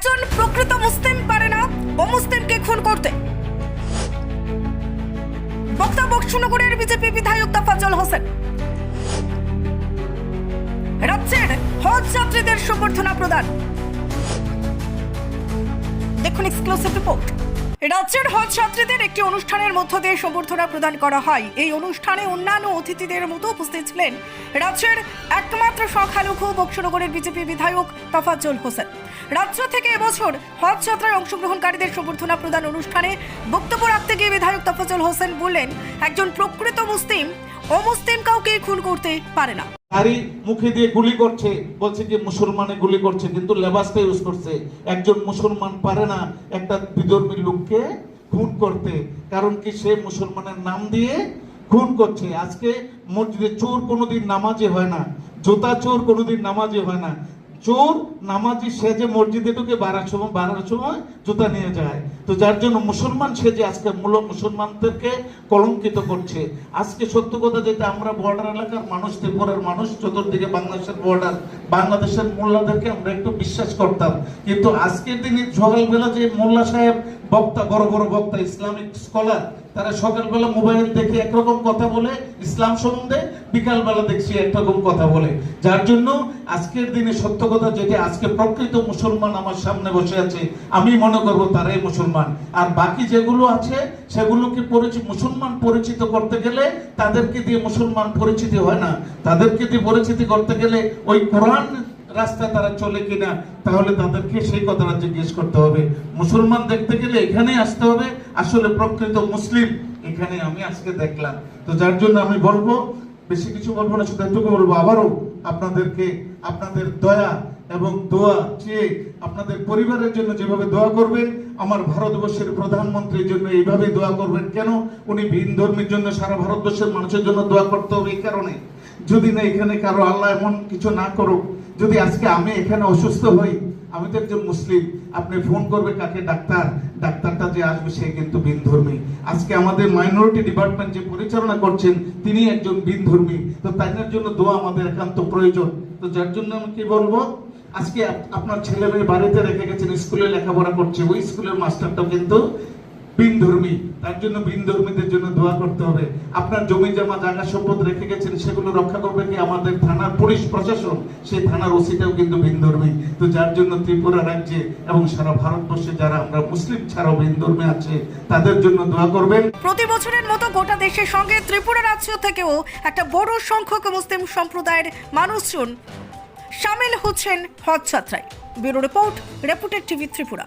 একজন প্রকৃত মুসলিম পারে না অমুসলিমকে খুন করতে। বক্তা বক্সনগরের বিজেপি বিধায়ক তাফাজল হোসেন। রাজ্যের হজ যাত্রীদের সম্বর্ধনা প্রদান। দেখুন এক্সক্লুসিভ রিপোর্ট রাজ্যের হজ ছাত্রীদের একটি অনুষ্ঠানের মধ্য দিয়ে সম্বর্ধনা প্রদান করা হয়। এই অনুষ্ঠানে অন্যান্য অতিথিদের মতো উপস্থিত ছিলেন রাজ্যের একমাত্র সংখ্যালঘু বক্সনগরের বিজেপি বিধায়ক তাফাজ্জল হোসেন। রাজ্য থেকে এবছর হজ যাত্রায় অংশগ্রহণকারীদের সম্বর্ধনা প্রদান অনুষ্ঠানে বক্তব্য রাখতে গিয়ে বিধায়ক তাফাজ্জল হোসেন বললেন, একজন প্রকৃত মুসলিম অমুসলিম কাউকে খুন করতে পারে না। দাড়ি মুখে দিয়ে গুলি করছে, বলছে যে মুসলমানে গুলি করছে, কিন্তু লেবাসটা ইউজ করছে। একজন মুসলমান পারে না একটা বিধর্মী লোককে খুন করতে, কারণ কি সে মুসলমানের নাম দিয়ে খুন করছে। আজকে মসজিদে চোর কোনোদিন নামাজে হয় না, জোতা চোর কোনোদিন নামাজে হয় না। চোর নামাজি সেজে মসজিদে ঢুকে বাড়ার সময় বাড়ার সময় জুতা নিয়ে যায়। তো যার জন্য মুসলমান সেজে আজকে মূল মুসলমানদেরকে কলঙ্কিত করছে। আজকে সত্য কথা যেটা, আমরা বর্ডার এলাকার মানুষ, ত্রিপুরার মানুষ, চতুর্দিকে বাংলাদেশের বর্ডার বাংলাদেশের মোল্লাদেরকে আমরা একটু বিশ্বাস করতাম। কিন্তু আজকের দিনে সকালবেলা যে মোল্লা সাহেব বক্তা, বড় বড় বক্তা, ইসলামিক স্কলার তারা সকালবেলা মোবাইল দেখে একরকম কথা বলে, ইসলাম সম্বন্ধে বিকালবেলা দেখছি একরকম কথা বলে। যার জন্য আজকের দিনে সত্য কথা যেটা, আজকে প্রকৃত মুসলমান আমার সামনে বসে আছে, আমি মনে করব তারাই মুসলমান। আর বাকি যেগুলো আছে, সেগুলোকে পরিচিত মুসলমান পরিচিত করতে গেলে তাদেরকে দিয়ে মুসলমান পরিচিতি হয় না। তাদেরকে দিয়ে পরিচিতি করতে গেলে ওই কোরআন রাস্তায় তারা চলে কিনা, তাহলে তাদেরকে সেই কথাটা জিজ্ঞেস করতে হবে। মুসলমান দেখতে গেলে এখানে আসতে হবে, আসলে প্রকৃত মুসলিম এখানে আমি আজকে দেখলাম। তো যার জন্য আমি বলব, বেশি কিছু বলব না, শুধু এটুকু বলব, আবারও আপনাদেরকে আপনাদের দয়া এবং দোয়া চেয়ে আপনাদের পরিবারের জন্য যেভাবে দোয়া করবেন, আমার ভারতবর্ষের প্রধানমন্ত্রীর জন্য এইভাবে দোয়া করবেন। কেন? উনি ভিন ধর্মের জন্য, সারা ভারতবর্ষের মানুষের জন্য দোয়া করতে হবে এই কারণে। যদি না এখানে কারও আল্লাহ এমন কিছু না করুক যদি আজকে আমি এখানে অসুস্থ হই, আমি তো একজন মুসলিম, আপনি ফোন করবে কাকে? ডাক্তার। ডাক্তারটা যে আসবে সে কিন্তু বিন ধর্মী আজকে আমাদের মাইনরিটি ডিপার্টমেন্ট যে পরিচালনা করছেন, তিনি একজন বিন ধর্মী তো তাদের জন্য দোয়া আমাদের একান্ত প্রয়োজন। তো যার জন্য আমি কি বলব? আজকে আপনার ছেলে মেয়ে বাড়িতে রেখে গেছেন, স্কুলে লেখাপড়া করছে, ওই স্কুলের মাস্টারটাও কিন্তু তার জন্য জন্য দোয়া করতে হবে। আপনার জমি জমা, জায়গা, সম্পদ রেখে গেছেন, সেগুলো রক্ষা করবে কি আমাদের থানার পুলিশ প্রশাসন? সেই থানার ওসিটাও কিন্তু তো যার জন্য ত্রিপুরা রাজ্যে এবং সারা ভারতবর্ষে যারা আমরা মুসলিম ছাড়াও আছে, তাদের জন্য দোয়া করবেন। প্রতি বছরের মতো গোটা দেশের সঙ্গে ত্রিপুরা রাজ্য থেকেও একটা বড় সংখ্যক মুসলিম সম্প্রদায়ের মানুষজন সামিল হচ্ছেন হজ যাত্রায় bureau report, reputed TV Tripura.